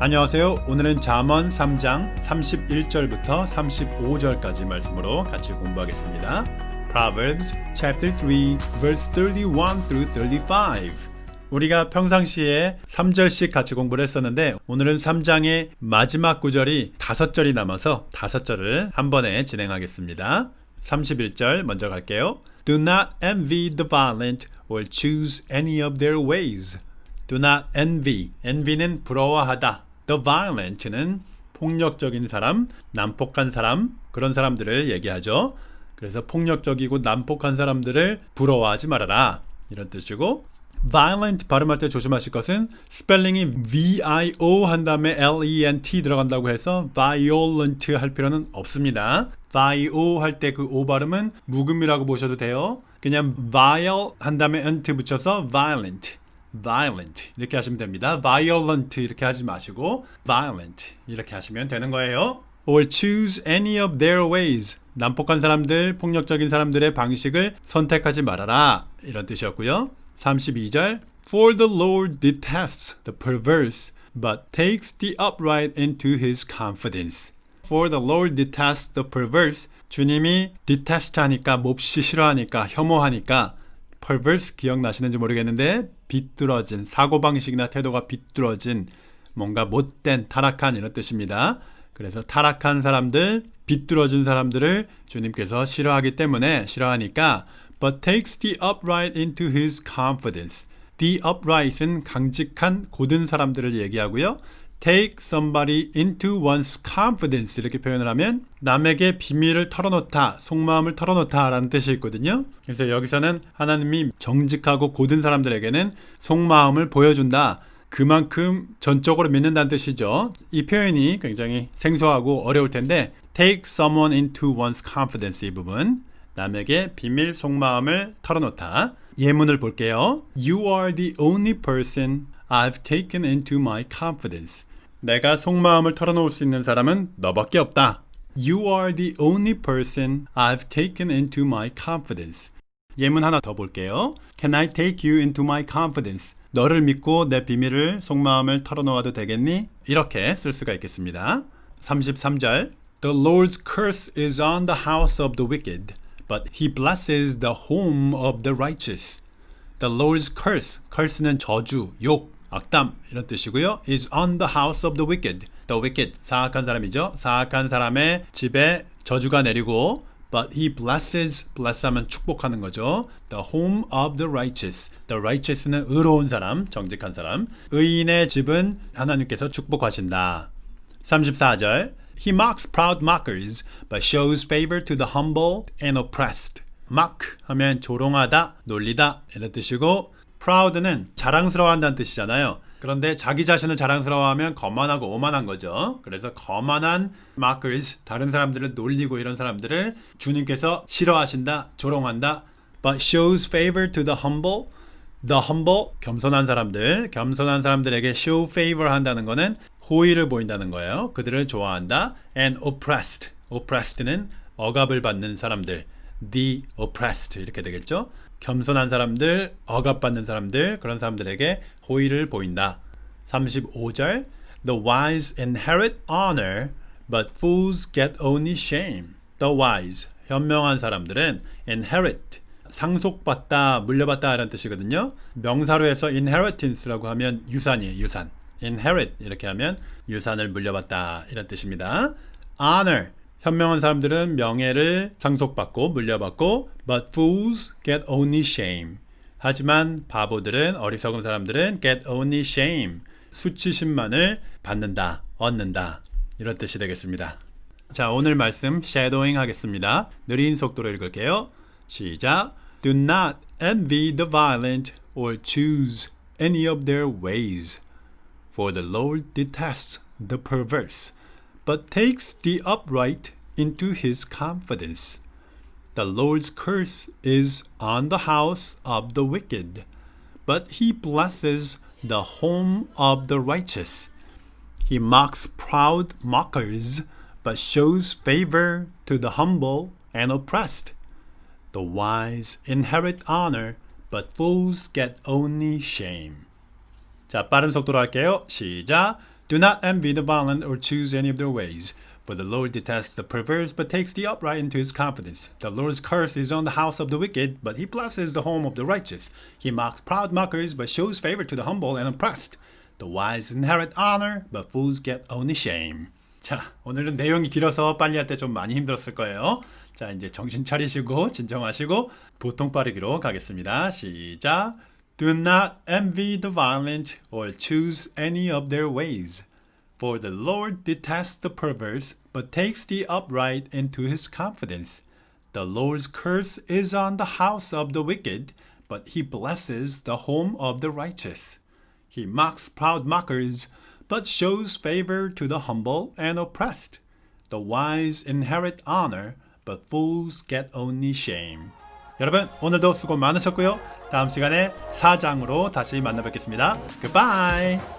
안녕하세요. 오늘은 잠언 3장 31절부터 35절까지 말씀으로 같이 공부하겠습니다. Proverbs chapter 3 verse 31 through 35. 우리가 평상시에 3절씩 같이 공부를 했었는데 오늘은 3장의 마지막 구절이 5절이 남아서 5절을 한 번에 진행하겠습니다. 31절 먼저 갈게요. Do not envy the violent or choose any of their ways. Do not envy. envy는 부러워하다. The violent는 폭력적인 사람, 난폭한 사람, 그런 사람들을 얘기하죠. 그래서 폭력적이고 난폭한 사람들을 부러워하지 말아라. 이런 뜻이고 violent 발음할 때 조심하실 것은 스펠링이 V-I-O 한 다음에 L-E-N-T 들어간다고 해서 violent 할 필요는 없습니다. vi-o 할 때 그 O 발음은 묵음이라고 보셔도 돼요. 그냥 vile 한 다음에 ent 붙여서 violent. Violent 이렇게 하시면 됩니다. violent 이렇게 하지 마시고 violent 이렇게 하시면 되는 거예요. or choose any of their ways. 난폭한 사람들, 폭력적인 사람들의 방식을 선택하지 말아라. 이런 뜻이었고요. 32절 For the Lord detests the perverse, but takes the upright into his confidence. For the Lord detests the perverse. 주님이 detest 하니까 몹시 싫어하니까 혐오하니까 perverse 기억나시는지 모르겠는데 비뚤어진 사고방식이나 태도가 비뚤어진 뭔가 못된 타락한 이런 뜻입니다. 그래서 타락한 사람들, 비뚤어진 사람들을 주님께서 싫어하기 때문에 싫어하니까 but takes the upright into his confidence. The upright은 강직한 고든 사람들을 얘기하고요. Take somebody into one's confidence 이렇게 표현을 하면 남에게 비밀을 털어놓다, 속마음을 털어놓다 라는 뜻이 있거든요. 그래서 여기서는 하나님이 정직하고 고든 사람들에게는 속마음을 보여준다. 그만큼 전적으로 믿는다는 뜻이죠. 이 표현이 굉장히 생소하고 어려울 텐데 take someone into one's confidence 이 부분 남에게 비밀 속마음을 털어놓다. 예문을 볼게요. You are the only person I've taken into my confidence. 내가 속마음을 털어놓을 수 있는 사람은 너밖에 없다. You are the only person I've taken into my confidence. 예문 하나 더 볼게요. Can I take you into my confidence? 너를 믿고 내 비밀을 속마음을 털어놓아도 되겠니? 이렇게 쓸 수가 있겠습니다. 33절 The Lord's curse is on the house of the wicked, but he blesses the home of the righteous. The Lord's curse, curse는 저주, 욕, 악담 이런 뜻이고요. is on the house of the wicked. The wicked, 사악한 사람이죠. 사악한 사람의 집에 저주가 내리고 but he blesses, bless 하면 축복하는 거죠. The home of the righteous. The righteous는 의로운 사람, 정직한 사람. 의인의 집은 하나님께서 축복하신다. 34절 He mocks proud mockers, but shows favor to the humble and oppressed. mock 하면 조롱하다, 놀리다 이런 뜻이고 proud는 자랑스러워한다는 뜻이잖아요. 그런데 자기 자신을 자랑스러워하면 거만하고 오만한 거죠. 그래서 거만한 mockers, 다른 사람들을 놀리고 이런 사람들을 주님께서 싫어하신다, 조롱한다. But shows favor to the humble. The humble, 겸손한 사람들, 겸손한 사람들에게 show favor 한다는 거는 호의를 보인다는 거예요. 그들을 좋아한다. And oppressed. oppressed는 억압을 받는 사람들. The oppressed 이렇게 되겠죠. 겸손한 사람들, 억압받는 사람들, 그런 사람들에게 호의를 보인다. 35절 The wise inherit honor, but fools get only shame. The wise, 현명한 사람들은 inherit, 상속받다, 물려받다 이런 뜻이거든요. 명사로 해서 inheritance라고 하면 유산이에요, 유산. inherit 이렇게 하면 유산을 물려받다 이런 뜻입니다. honor 현명한 사람들은 명예를 상속받고 물려받고 but fools get only shame. 하지만 바보들은 어리석은 사람들은 get only shame. 수치심만을 받는다, 얻는다. 이런 뜻이 되겠습니다. 자, 오늘 말씀 shadowing 하겠습니다. 느린 속도로 읽을게요. 시작. Do not envy the violent or choose any of their ways. For the Lord detests the perverse, but takes the upright into his confidence. The Lord's curse is on the house of the wicked, but he blesses the home of the righteous. He mocks proud mockers, but shows favor to the humble and oppressed. The wise inherit honor, but fools get only shame. 자, 빠른 속도로 할게요. 시작. Do not envy the violent or choose any of their ways. For the Lord detests the perverse, but takes the upright into his confidence. The Lord's curse is on the house of the wicked, but he blesses the home of the righteous. He mocks proud mockers, but shows favor to the humble and oppressed. The wise inherit honor, but fools get only shame. 자, 오늘은 내용이 길어서 빨리 할 때 좀 많이 힘들었을 거예요. 자, 이제 정신 차리시고 진정하시고 보통 빠르기로 가겠습니다. 시작. Do not envy the violent or choose any of their ways. For the Lord detests the perverse, but takes the upright into his confidence. The Lord's curse is on the house of the wicked, but he blesses the home of the righteous. He mocks proud mockers, but shows favor to the humble and oppressed. The wise inherit honor, but fools get only shame. 여러분, 오늘도 수고 많으셨고요. 다음 시간에 4장으로 다시 만나 뵙겠습니다. Goodbye!